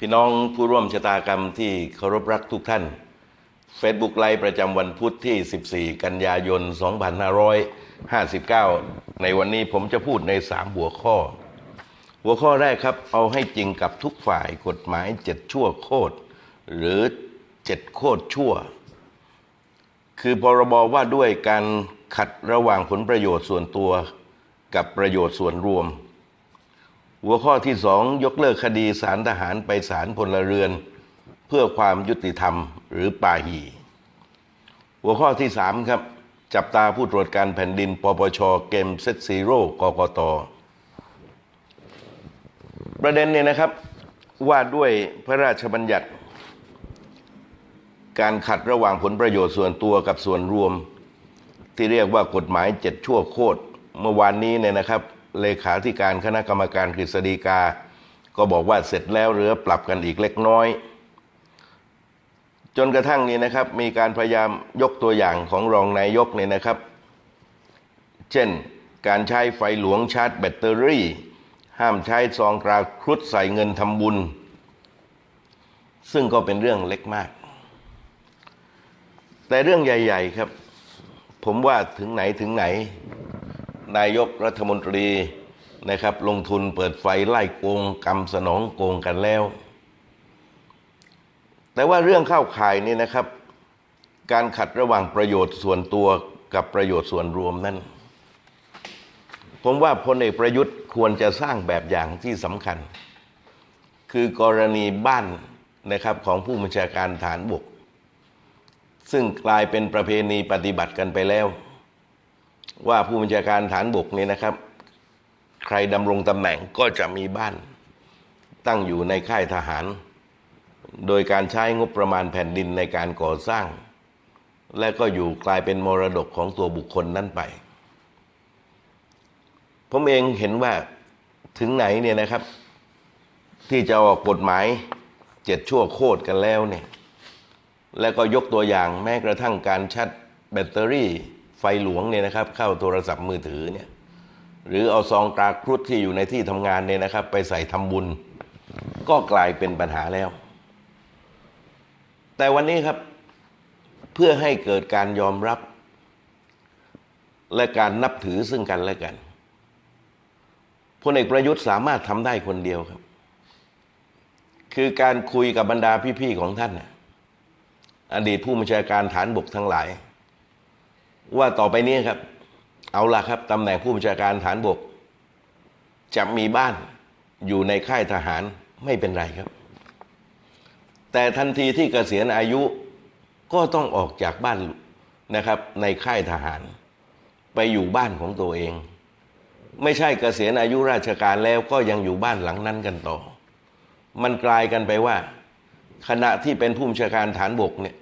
พี่น้องผู้ร่วมชะตากรรมที่เคารพรักทุกท่าน Facebook ไลฟ์ประจำวันพุธที่ 14 กันยายน 2559 ในวันนี้ผมจะพูดใน 3 หัวข้อ หัวข้อแรกครับ เอาให้จริงกับทุกฝ่ายกฎหมาย7ชั่วโคตร หรือ7โคตรชั่ว คือพรบว่าด้วยการขัดระหว่างผลประโยชน์ส่วนตัวกับประโยชน์ส่วนรวม หัวข้อที่สองยกเลิกคดีสารทหารไปศาลพลเรือน เพื่อความยุติธรรมหรือปาหี หัวข้อที่สามครับ จับตาผู้ตรวจการแผ่นดิน ปปช เกมเซตซีโร่กกต ประเด็นเนี่ยนะครับว่าด้วยพระราชบัญญัติ การขัดระหว่างผลประโยชน์ส่วนตัวกับส่วนรวม ที่เรียกว่ากฎหมายเจ็ดชั่วโคตรเมื่อวานนี้เนี่ยนะครับ เลขาธิการคณะกรรมการกฤษฎีกา ก็บอกว่าเสร็จแล้วเหลือปรับกันอีกเล็กน้อย จนกระทั่งนี้นะครับ มีการพยายามยกตัวอย่างของรองนายกเนี่ยนะครับ เช่น การใช้ไฟหลวงชาร์จแบตเตอรี่ ห้ามใช้ซองกราครุฑใส่เงินทำบุญ ซึ่งก็เป็นเรื่องเล็กมาก แต่เรื่องใหญ่ ๆครับ ผมว่าถึงไหนถึงไหน นายกรัฐมนตรีนะครับ ลงทุนเปิดไฟไล่โกงกำสนองโกงกันแล้ว แต่ว่าเรื่องเข้าข่ายนี่นะครับ การขัดระหว่างประโยชน์ส่วนตัวกับประโยชน์ส่วนรวมนั้น ผมว่าพลเอกประยุทธ์ควรจะสร้างแบบอย่างที่สำคัญ คือกรณีบ้านนะครับของผู้บัญชาการฐานบก ซึ่งกลายเป็นประเพณีปฏิบัติกันไปแล้ว ว่าผู้บัญชาการฐานบกนี่นะครับ ใครดำรงตำแหน่งก็จะมีบ้านตั้งอยู่ในค่ายทหาร โดยการใช้งบประมาณแผ่นดินในการก่อสร้าง และก็อยู่กลายเป็นมรดกของตัวบุคคลนั้นไป ผมเองเห็นว่าถึงไหนเนี่ยนะครับ ที่จะออกกฎหมายเจ็ดชั่วโคตรกันแล้วเนี่ย แล้วก็ยกตัวอย่างแม้กระทั่งการชัดแบตเตอรี่ ฟหลวงเนี่ยนะครับเข้าโทรศัพท์มือถือเนี่ยหรือเอาซองตราครุฑที่อยู่ในที่ทำงานเนี่ยนะครับ ไปใส่ทำบุญ ก็กลายเป็นปัญหาแล้ว แต่วันนี้ครับเพื่อให้เกิดการยอมรับ และการนับถือซึ่งกันและกันพลเอกประยุทธ์สามารถทำได้คนเดียวครับ คือการคุยกับบรรดาพี่ๆของท่านอดีตผู้บัญชาการฐานบกทั้งหลาย ว่าต่อไปนี้ครับ เอาละครับตำแหน่งผู้บัญชาการฐานบก จะมีบ้านอยู่ในค่ายทหารไม่เป็นไรครับ แต่ทันทีที่เกษียณอายุก็ต้องออกจากบ้านนะครับ ในค่ายทหาร ไปอยู่บ้านของตัวเอง ไม่ใช่เกษียณอายุราชการแล้วก็ยังอยู่บ้านหลังนั้นกันต่อ มันกลายกันไปว่า ขณะที่เป็นผู้บัญชาการฐานบกเนี่ย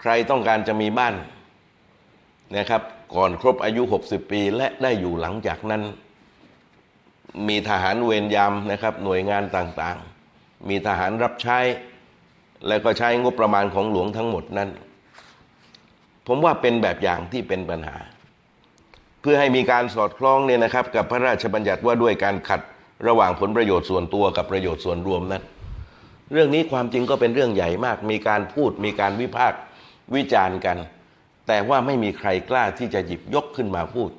ใครต้องการจะมีบ้าน นะครับก่อนครบอายุ 60 ปี และได้อยู่หลังจากนั้น มีทหารเวรยามนะครับหน่วยงานต่างๆ มีทหารรับใช้ แล้วก็ใช้งบประมาณของหลวงทั้งหมดนั้น ผมว่าเป็นแบบอย่างที่เป็นปัญหา เพื่อให้มีการสอดคล้องเนี่ยนะครับ กับพระราชบัญญัติว่าด้วยการขัดระหว่างผลประโยชน์ส่วนตัวกับประโยชน์ส่วนรวมนั้น เรื่องนี้ความจริงก็เป็นเรื่องใหญ่มาก มีการพูดมีการวิพากษ์วิจารณ์กัน แต่ว่าไม่มีใครกล้าที่จะหยิบยกขึ้นมาพูด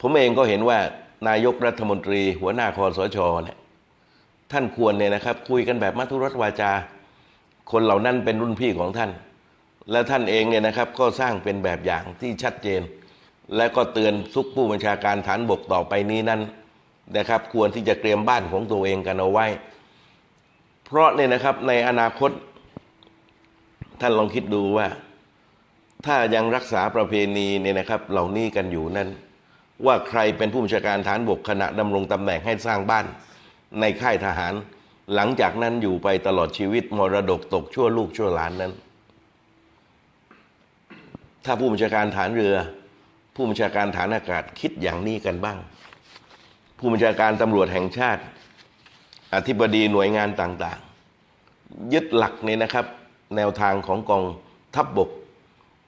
ผมเองก็เห็นว่านายกรัฐมนตรีหัวหน้าคอสชเนี่ยท่านควรเนี่ยนะครับ คุยกันแบบมัทุรสวาจา คนเหล่านั้นเป็นรุ่นพี่ของท่าน และท่านเองเนี่ยนะครับก็สร้างเป็นแบบอย่างที่ชัดเจน และก็เตือนทุกผู้บัญชาการฐานบกต่อไปนี้นั้นนะครับ ควรที่จะเตรียมบ้านของตัวเองกันเอาไว้ เพราะเนี่ยนะครับในอนาคต ท่านลองคิดดูว่า ถ้ายังรักษาประเพณีเนี่ยนะครับเหล่านี้กันอยู่นั้น ว่าใครเป็นผู้บัญชาการฐานบกขณะดำรงตำแหน่งให้สร้างบ้านในค่ายทหาร หลังจากนั้นอยู่ไปตลอดชีวิตมรดกตกชั่วลูกชั่วหลานนั้น ถ้าผู้บัญชาการฐานเรือ ผู้บัญชาการฐานอากาศคิดอย่างนี้กันบ้าง ผู้บัญชาการตำรวจแห่งชาติ อธิบดีหน่วยงานต่างๆ ยึดหลักนี้นะครับ แนวทางของกองทัพบบก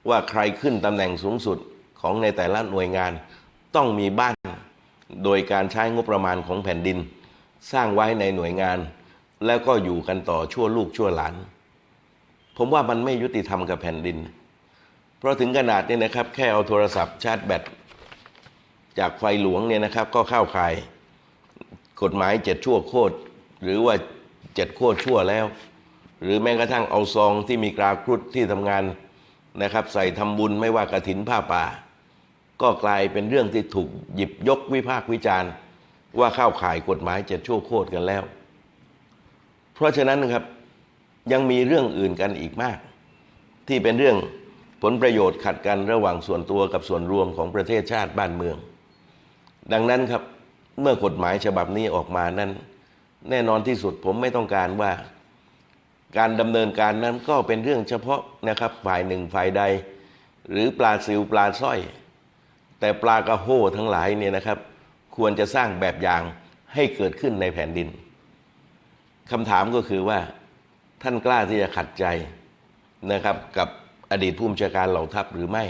ว่าใครขึ้นตำแหน่งสูงสุดของในแต่ละหน่วยงานต้องมีบ้านโดยการใช้งบประมาณของแผ่นดิน สร้างไว้ในหน่วยงาน แล้วก็อยู่กันต่อชั่วลูกชั่วหลาน ผมว่ามันไม่ยุติธรรมกับแผ่นดิน เพราะถึงขนาดนี้นะครับ แค่เอาโทรศัพท์ชาร์จแบตจากไฟหลวงเนี่ยนะครับ ก็เข้าข่ายกฎหมายเจ็ดชั่วโคตรหรือว่าเจ็ดโคตรชั่วแล้ว หรือแม้กระทั่งเอาซองที่มีกราครุฑที่ทำงาน นะครับ ใส่ทำบุญไม่ว่ากระถินผ้าป่า ก็กลายเป็นเรื่องที่ถูกหยิบยกวิพากษ์วิจารณ์ ว่าเข้าข่ายกฎหมายเจ็ดชั่วโคตรกันแล้ว เพราะฉะนั้นนะครับยังมีเรื่องอื่นกันอีกมาก ที่เป็นเรื่องผลประโยชน์ขัดกันระหว่างส่วนตัวกับส่วนรวมของประเทศชาติบ้านเมือง ดังนั้นครับเมื่อกฎหมายฉบับนี้ออกมานั้น แน่นอนที่สุดผมไม่ต้องการว่า การดำเนินการนั้นก็เป็นเรื่องเฉพาะนะครับฝ่ายหนึ่งฝ่ายใด หรือปลาซิวปลาสร้อย แต่ปลากระโห้ทั้งหลายเนี่ยนะครับ ควรจะสร้างแบบอย่างให้เกิดขึ้นในแผ่นดินคำถามก็คือว่าท่านกล้าที่จะขัดใจนะครับ กับอดีตผู้บัญชาการเหล่าทัพหรือไม่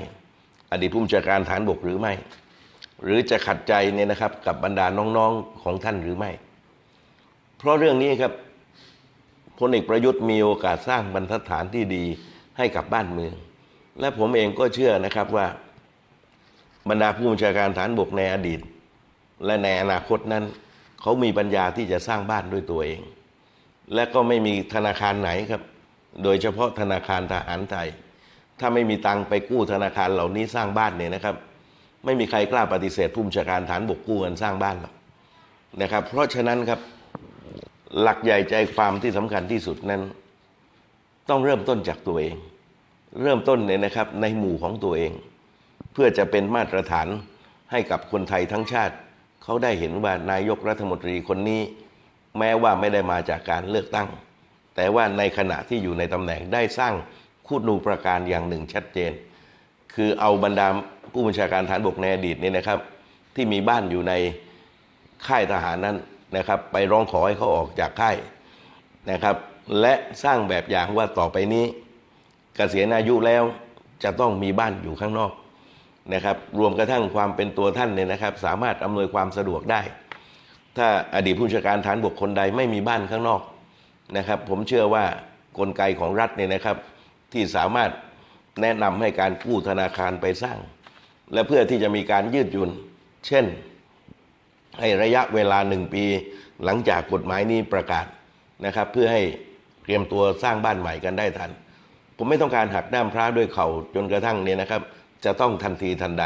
อดีตผู้บัญชาการฐานบกหรือไม่ หรือจะขัดใจเนี่ยนะครับกับบรรดาน้องๆของท่านหรือไม่ เพราะเรื่องนี้ครับ พลเอกประยุทธ์มีโอกาสสร้างบรรทัดฐานที่ดีให้กับบ้านเมือง และผมเองก็เชื่อนะครับว่า บรรดาผู้บัญชาการฐานบกในอดีต และในอนาคตนั้น เขามีปัญญาที่จะสร้างบ้านด้วยตัวเอง และก็ไม่มีธนาคารไหนครับ โดยเฉพาะธนาคารทหารไทย ถ้าไม่มีตังไปกู้ธนาคารเหล่านี้สร้างบ้านเนี่ยนะครับ ไม่มีใครกล้าปฏิเสธผู้บัญชาการฐานบกกู้เงินสร้างบ้านหรอกนะครับ เพราะฉะนั้นครับ หลักใหญ่ใจความที่สำคัญที่สุดนั้น ต้องเริ่มต้นจากตัวเอง เริ่มต้นเนี่ยนะครับในหมู่ของตัวเอง เพื่อจะเป็นมาตรฐานให้กับคนไทยทั้งชาติ เขาได้เห็นว่านายกรัฐมนตรีคนนี้ แม้ว่าไม่ได้มาจากการเลือกตั้ง แต่ว่าในขณะที่อยู่ในตำแหน่งได้สร้างคุณูประการอย่างหนึ่งชัดเจน คือเอาบรรดาผู้บัญชาการฐานบกในอดีตเนี่ยนะครับ ที่มีบ้านอยู่ในค่ายทหารนั้น นะครับ ไปร้องขอให้เขาออกจากค่ายนะครับ และสร้างแบบอย่างว่าต่อไปนี้กเกษียณอายุแล้วจะต้องมีบ้านอยู่ข้างนอกนะครับ รวมกระทั่งความเป็นตัวท่านเนี่ยนะครับ สามารถอำนวยความสะดวกได้ ถ้าอดีตผู้บัญชการฐานบกคนใดไม่มีบ้านข้างนอกนะครับ ผมเชื่อว่ากลไกของรัฐเนี่ยนะครับ ที่สามารถแนะนำให้การกู้ธนาคารไปสร้าง และเพื่อที่จะมีการยืดหยุ่น เช่น ให้ระยะเวลาหนึ่งปี หลังจากกฎหมายนี้ประกาศนะครับ เพื่อให้เตรียมตัวสร้างบ้านใหม่กันได้ทัน ผมไม่ต้องการหักด้ามพระด้วยเข่าจนกระทั่งเนี่ยนะครับ จะต้องทันทีทันใด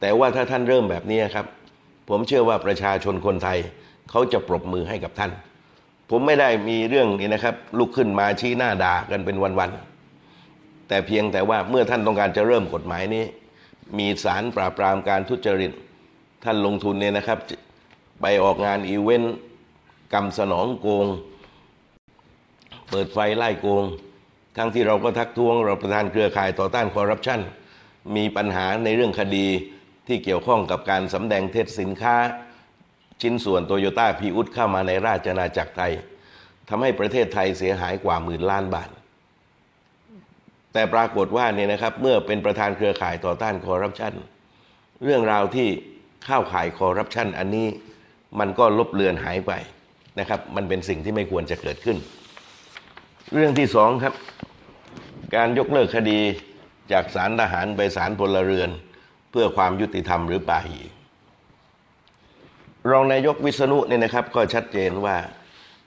แต่ว่าถ้าท่านเริ่มแบบนี้ครับ ผมเชื่อว่าประชาชนคนไทยเขาจะปรบมือให้กับท่าน ผมไม่ได้มีเรื่องนี้นะครับ ลุกขึ้นมาชี้หน้าด่ากันเป็นวันๆแต่เพียงแต่ว่าเมื่อท่านต้องการจะเริ่มกฎหมายนี้ มีสารปราบปรามการทุจริตท่านลงทุนเนี่ยนะครับ ไปออกงานอีเวนต์กำสนองโกง เปิดไฟไล่โกง ทั้งที่เราก็ทักท้วงเราประธานเครือข่ายต่อต้านคอร์รัปชันมีปัญหาในเรื่องคดีที่เกี่ยวข้องกับการสำแดงเท็จสินค้า ชิ้นส่วนโตโยต้าพีอุดเข้ามาในราชอาณาจักรไทยทำให้ประเทศไทยเสียหายกว่าหมื่นล้านบาท แต่ปรากฏว่าเนี่ยนะครับเมื่อเป็นประธานเครือข่ายต่อต้านคอร์รัปชันเรื่องราวที่เข้าข่ายคอร์รัปชันอันนี้ มันก็ลบเลือนหายไปนะครับ มันเป็นสิ่งที่ไม่ควรจะเกิดขึ้น เรื่องที่สองครับ การยกเลิกคดีจากศาลทหารไปศาลพลเรือน เพื่อความยุติธรรมหรือปาหีรองนายกวิษณุเนี่ยนะครับ ก็ชัดเจนว่า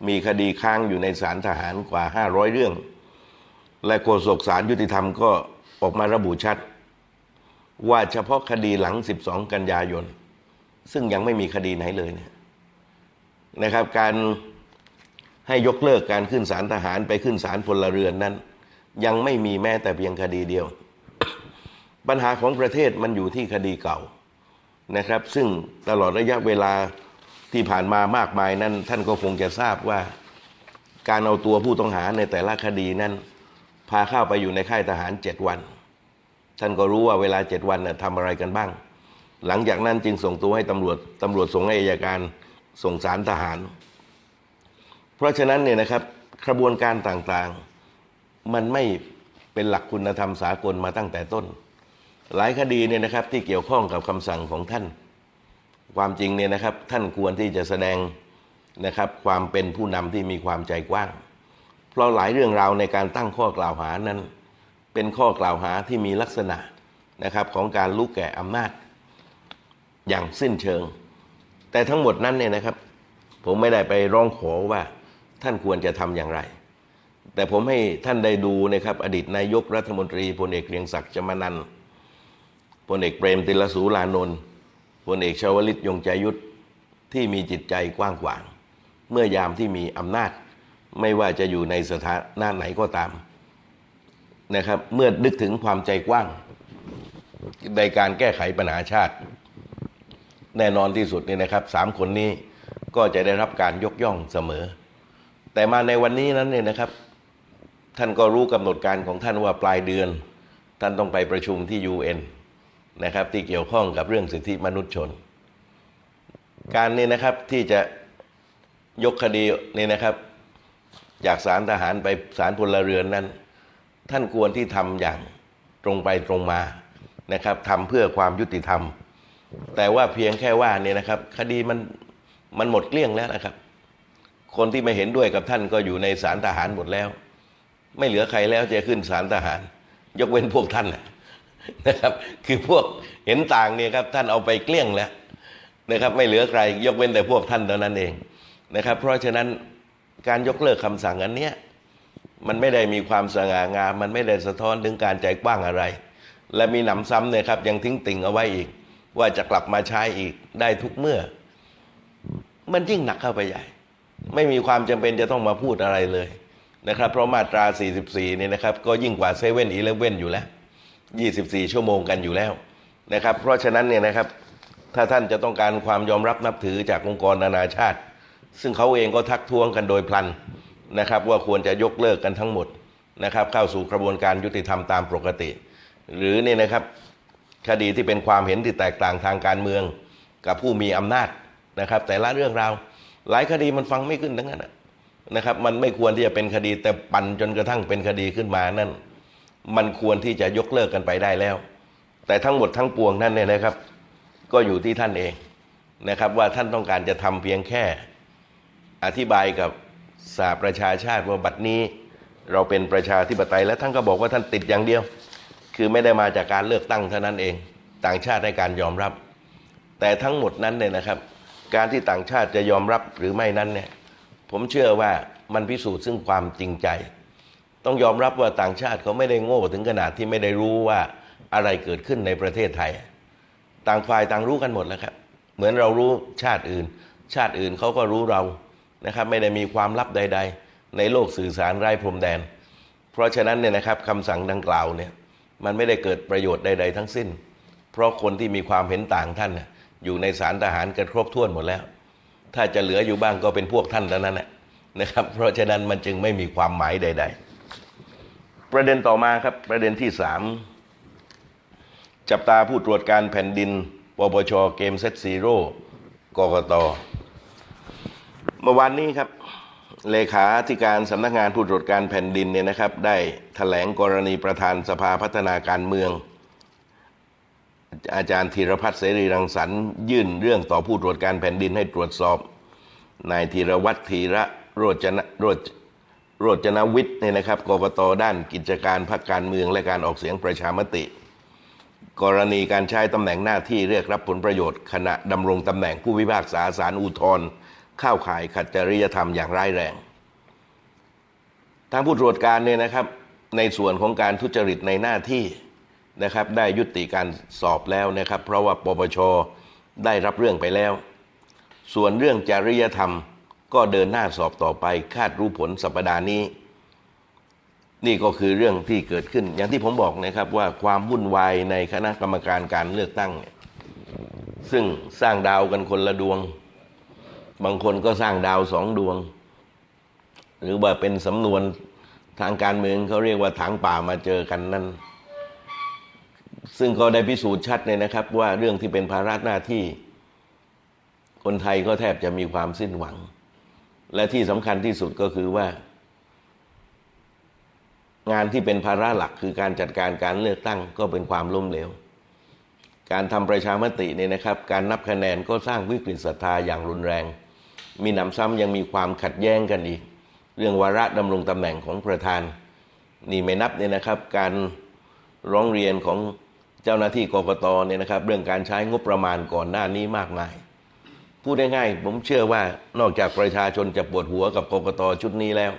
มีคดีค้างอยู่ในศาลทหารกว่า 500 เรื่อง และโฆษกศาลยุติธรรมก็ออกมาระบุชัด ว่าเฉพาะคดีหลัง 12 กันยายน ซึ่งยังไม่มีคดีไหนเลยเนี่ย นะครับ การให้ยกเลิกการขึ้นศาลทหารไปขึ้นศาลพลเรือนนั้น ยังไม่มีแม้แต่เพียงคดีเดียว ปัญหาของประเทศมันอยู่ที่คดีเก่านะครับ ซึ่งตลอดระยะเวลาที่ผ่านมามากมายนั้น ท่านก็คงจะทราบว่าการเอาตัวผู้ต้องหาในแต่ละคดีนั้น พาเข้าไปอยู่ในค่ายทหารเจ็ดวัน ท่านก็รู้ว่าเวลาเจ็ดวันน่ะทำอะไรกันบ้าง หลังจากนั้นจึงส่งตัวให้ตำรวจตำรวจส่งให้อัยการ ส่งสารทหาร เพราะฉะนั้นเนี่ยนะครับกระบวนการต่างๆ มันไม่เป็นหลักคุณธรรมสากลมาตั้งแต่ต้น หลายคดีเนี่ยนะครับที่เกี่ยวข้องกับคำสั่งของท่าน ความจริงเนี่ยนะครับท่านควรที่จะแสดงนะครับความเป็นผู้นำที่มีความใจกว้าง เพราะหลายเรื่องราวในการตั้งข้อกล่าวหานั้น เป็นข้อกล่าวหาที่มีลักษณะนะครับของการลุกแก่อำนาจ อย่างสิ้นเชิง แต่ทั้งหมดนั้นเนี่ยนะครับ ผมไม่ได้ไปร้องขอว่าท่านควรจะทำอย่างไร แต่ผมให้ท่านได้ดูนะครับ อดีตนายกรัฐมนตรีพลเอกเกรียงศักดิ์จมนันท์พลเอกเปรมติลสูรานนท์พลเอกชวลิตยงใจยุทธที่มีจิตใจกว้างขวาง เมื่อยามที่มีอำนาจ ไม่ว่าจะอยู่ในสถานะไหนก็ตามนะครับ เมื่อนึกถึงความใจกว้างในการแก้ไขปัญหาชาติ แน่นอนที่สุดนี่นะครับสามคนนี้ก็จะได้รับการยกย่องเสมอ แต่มาในวันนี้นั้นเนี่ยนะครับ ท่านก็รู้กำหนดการของท่านว่าปลายเดือน ท่านต้องไปประชุมที่ UN นะครับที่เกี่ยวข้องกับเรื่องสิทธิมนุษยชน การนี้นะครับที่จะยกคดีนี่นะครับ จากศาลทหารไปศาลพลเรือนนั้น ท่านควรที่ทำอย่างตรงไปตรงมานะครับทำเพื่อความยุติธรรม แต่ว่าเพียงแค่ว่าเนี่ยนะครับ คดีมันมันหมดเกลี้ยงแล้วนะครับ คนที่ไม่เห็นด้วยกับท่านก็อยู่ในศาลทหารหมดแล้ว ไม่เหลือใครแล้วจะขึ้นศาลทหาร ยกเว้นพวกท่านนะนะครับ คือพวกเห็นต่างเนี่ยครับท่านเอาไปเกลี้ยงแล้วนะครับ ไม่เหลือใคร ยกเว้นแต่พวกท่านเท่านั้นเองนะครับ เพราะฉะนั้นการยกเลิกคำสั่งอันเนี้ยมันไม่ได้มีความสง่างาม มันไม่ได้สะท้อนถึงการใจกว้างอะไร และมีหนำซ้ำเนี่ยครับยังทิ้งติ่งเอาไว้อีก ว่าจะกลับมาใช้อีกได้ทุกเมื่อ มันยิ่งหนักเข้าไปใหญ่ ไม่มีความจำเป็นจะต้องมาพูดอะไรเลยนะครับ เพราะมาตรา 44 เนี่ยนะครับ ก็ยิ่งกว่าเซเว่นอีเลฟเว่นอยู่แล้ว 24 ชั่วโมงกันอยู่แล้วนะครับ เพราะฉะนั้นเนี่ยนะครับ ถ้าท่านจะต้องการความยอมรับนับถือจากองค์กรนานาชาติ ซึ่งเขาเองก็ทักท้วงกันโดยพลันนะครับ ว่าควรจะยกเลิกกันทั้งหมดนะครับ เข้าสู่กระบวนการยุติธรรมตามปกติ หรือเนี่ยนะครับ คดีที่เป็นความเห็นที่แตกต่างทางการเมือง กับผู้มีอำนาจนะครับ แต่ละเรื่องราวหลายคดีมันฟังไม่ขึ้นทั้งนั้นนะครับ มันไม่ควรที่จะเป็นคดีแต่ปั่นจนกระทั่งเป็นคดีขึ้นมานั่น มันควรที่จะยกเลิกกันไปได้แล้ว แต่ทั้งหมดทั้งปวงนั่นเนี่ยนะครับ ก็อยู่ที่ท่านเองนะครับว่าท่านต้องการจะทำเพียงแค่ อธิบายกับสหประชาชาติว่าบัดนี้ เราเป็นประชาธิปไตยและท่านก็บอกว่าท่านติดอย่างเดียว คือไม่ได้มาจากการเลือกตั้งเท่านั้นเอง ต่างชาติให้การยอมรับ แต่ทั้งหมดนั้นเนี่ยนะครับ การที่ต่างชาติจะยอมรับหรือไม่นั้นเนี่ยผมเชื่อว่ามันพิสูจน์ซึ่งความจริงใจ ต้องยอมรับว่าต่างชาติเขาไม่ได้โง่ถึงขนาดที่ไม่ได้รู้ว่าอะไรเกิดขึ้นในประเทศไทย ต่างฝ่ายต่างรู้กันหมดแล้วครับ เหมือนเรารู้ชาติอื่น ชาติอื่นเขาก็รู้เรานะครับ ไม่ได้มีความลับใด ๆ ในโลกสื่อสารไร้พรมแดน เพราะฉะนั้นเนี่ยนะครับคำสั่งดังกล่าวเนี่ย มันไม่ได้เกิดประโยชน์ใด ๆ ทั้งสิ้น เพราะคนที่มีความเห็นต่างท่านอยู่ในสารทหารกันครบถ้วนหมดแล้ว ถ้าจะเหลืออยู่บ้างก็เป็นพวกท่านเท่านั้นแหละนะครับ เพราะฉะนั้นมันจึงไม่มีความหมายใด ๆ ประเด็นต่อมาครับประเด็นที่สามจับตาผู้ตรวจการแผ่นดินปปชเกมเซตซีโร่กกตเมื่อวานนี้ครับ เลขาธิการสำนักงานผู้ตรวจการแผ่นดินเนี่ยนะครับ ได้แถลงกรณีประธานสภาพัฒนาการเมือง อาจารย์ธีรพัฒน์เสรีรังสรรค์ยื่นเรื่องต่อผู้ตรวจการแผ่นดินให้ตรวจสอบนายธีรวัตรธีระโรจนะโรจโรจนวิทย์เนี่ยนะครับกกตด้านกิจการพรรคการเมืองและการออกเสียงประชามติ กรณีการใช้ตำแหน่งหน้าที่เรียกรับผลประโยชน์ ขณะดำรงตำแหน่งผู้พิพากษาศาลอุทธรณ์ เข้าข่ายขัดจริยธรรมอย่างร้ายแรง ทางผู้ตรวจการเนี่ยนะครับ ในส่วนของการทุจริตในหน้าที่นะครับ ได้ยุติการสอบแล้วนะครับ เพราะว่าปปชได้รับเรื่องไปแล้ว ส่วนเรื่องจริยธรรมก็เดินหน้าสอบต่อไปคาดรู้ผลสัปดาห์นี้ นี่ก็คือเรื่องที่เกิดขึ้น อย่างที่ผมบอกนะครับว่าความวุ่นวายในคณะกรรมการการเลือกตั้งเนี่ยซึ่งสร้างดาวกันคนละดวง บางคนก็สร้างดาวสองดวง หรือว่าเป็นสำนวนทางการเมืองเขาเรียกว่าถางป่ามาเจอกันนั่น ซึ่งก็ได้พิสูจน์ชัดเลยนะครับ ว่าเรื่องที่เป็นภาระหน้าที่ คนไทยก็แทบจะมีความสิ้นหวัง และที่สำคัญที่สุดก็คือว่า งานที่เป็นภาระหลักคือการจัดการการเลือกตั้งก็เป็นความล้มเหลวการทำประชามติเนี่ยนะครับ การนับคะแนนก็สร้างวิกฤตศรัทธาอย่างรุนแรง มีหนำซ้ำยังมีความขัดแย้งกันอีก เรื่องวาระดำรงตำแหน่งของประธาน นี่ไม่นับเนี่ยนะครับ การร้องเรียนของเจ้าหน้าที่กรกตเนี่ยนะครับ เรื่องการใช้งบประมาณก่อนหน้านี้มากมาย พูดง่ายๆผมเชื่อว่านอกจากประชาชนจะปวดหัวกับกรกตชุดนี้แล้ว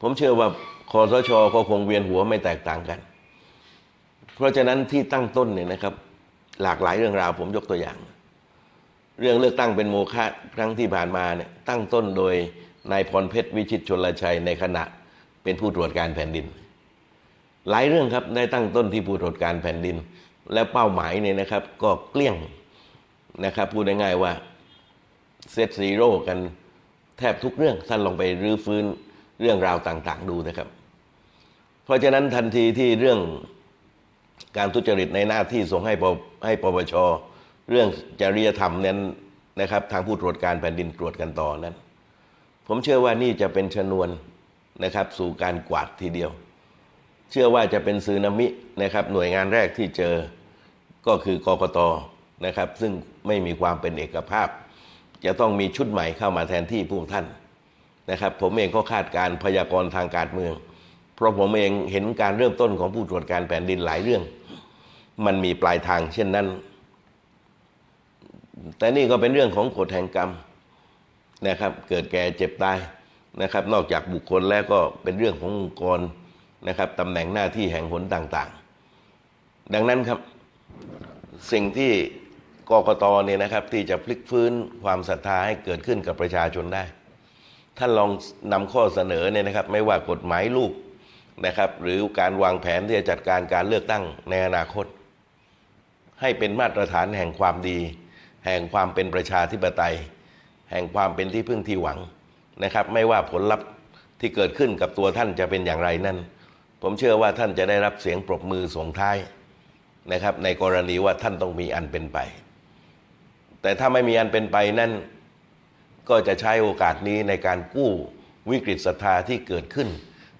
ผมเชื่อว่าคอสชก็คงเวียนหัวไม่แตกต่างกัน เพราะฉะนั้นที่ตั้งต้นเนี่ยนะครับ หลากหลายเรื่องราวผมยกตัวอย่าง เรื่องเลือกตั้งเป็นโมฆะครั้งที่ผ่านมาเนี่ยตั้งต้นโดยนายพรเพชรวิชิตชนลชัยในขณะเป็นผู้ตรวจการแผ่นดิน หลายเรื่องครับได้ตั้งต้นที่ผู้ตรวจการแผ่นดิน และเป้าหมายเนี่ยนะครับ ก็เกลี้ยงนะครับพูดง่ายๆว่าเซตซีโร่กันแทบทุกเรื่องท่านลองไปรื้อฟื้นเรื่องราวต่าง ๆ ดูนะครับ เพราะฉะนั้นทันทีที่เรื่องการทุจริตในหน้าที่ส่งให้ปให้ปปช เรื่องจริยธรรมนั้นนะครับ ทางผู้ตรวจการแผ่นดินตรวจกันต่อนั้น ผมเชื่อว่านี่จะเป็นชนวนนะครับ สู่การกวาดทีเดียว เชื่อว่าจะเป็นซึนามินะครับ หน่วยงานแรกที่เจอก็คือกกตนะครับ ซึ่งไม่มีความเป็นเอกภาพ จะต้องมีชุดใหม่เข้ามาแทนที่พวกท่านนะครับ ผมเองก็คาดการ์พยากรณ์ทางการเมือง เพราะผมเองเห็นการเริ่มต้นของผู้ตรวจการแผ่นดินหลายเรื่อง มันมีปลายทางเช่นนั้น แต่นี่ก็เป็นเรื่องของกฎแห่งกรรมนะครับ เกิดแก่เจ็บตายนะครับ นอกจากบุคคลแล้วก็เป็นเรื่องขององค์กรนะครับตำแหน่งหน้าที่แห่งหนต่างๆ ดังนั้นครับสิ่งที่กกตเนี่ยนะครับที่จะพลิกฟื้นความศรัทธาให้เกิดขึ้นกับประชาชนได้ ท่านลองนำข้อเสนอเนี่ยนะครับ ไม่ว่ากฎหมายลูกนะครับ หรือการวางแผนที่จะจัดการการเลือกตั้งในอนาคต ให้เป็นมาตรฐานแห่งความดี แห่งความเป็นประชาธิปไตย แห่งความเป็นที่พึ่งที่หวังนะครับ ไม่ว่าผลลัพธ์ที่เกิดขึ้นกับตัวท่านจะเป็นอย่างไรนั่น ผมเชื่อว่าท่านจะได้รับเสียงปรบมือส่งท้ายนะครับ ในกรณีว่าท่านต้องมีอันเป็นไป แต่ถ้าไม่มีอันเป็นไปนั่น ก็จะใช้โอกาสนี้ในการกู้วิกฤตศรัทธาที่เกิดขึ้น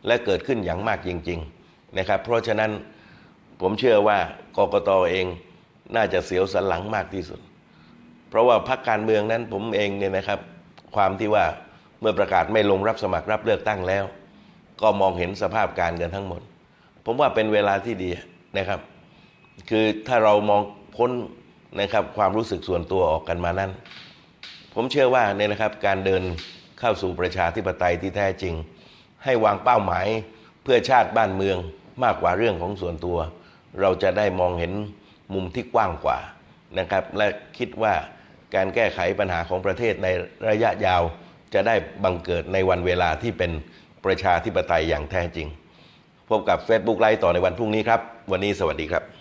และเกิดขึ้นอย่างมากจริง ๆนะครับ เพราะฉะนั้นผมเชื่อว่ากกตเองน่าจะเสียวสันหลังมากที่สุด เพราะว่าพรรคการเมืองนั้นผมเองเนี่ยนะครับ ความที่ว่าเมื่อประกาศไม่ลงรับสมัครรับเลือกตั้งแล้ว ก็มองเห็นสภาพการกันทั้งหมด ผมว่าเป็นเวลาที่ดีนะครับ คือถ้าเรามองพ้นนะครับความรู้สึกส่วนตัวออกกันมานั้น ผมเชื่อว่าเนี่ยนะครับการเดินเข้าสู่ประชาธิปไตยที่แท้จริง ให้วางเป้าหมายเพื่อชาติบ้านเมืองมากกว่าเรื่องของส่วนตัว เราจะได้มองเห็นมุมที่กว้างกว่านะครับ และคิดว่า การแก้ไขปัญหาของประเทศในระยะยาวจะได้บังเกิดในวันเวลาที่เป็นประชาธิปไตยอย่างแท้จริง พบกับ Facebook ไลฟ์ต่อในวันพรุ่งนี้ครับ วันนี้สวัสดีครับ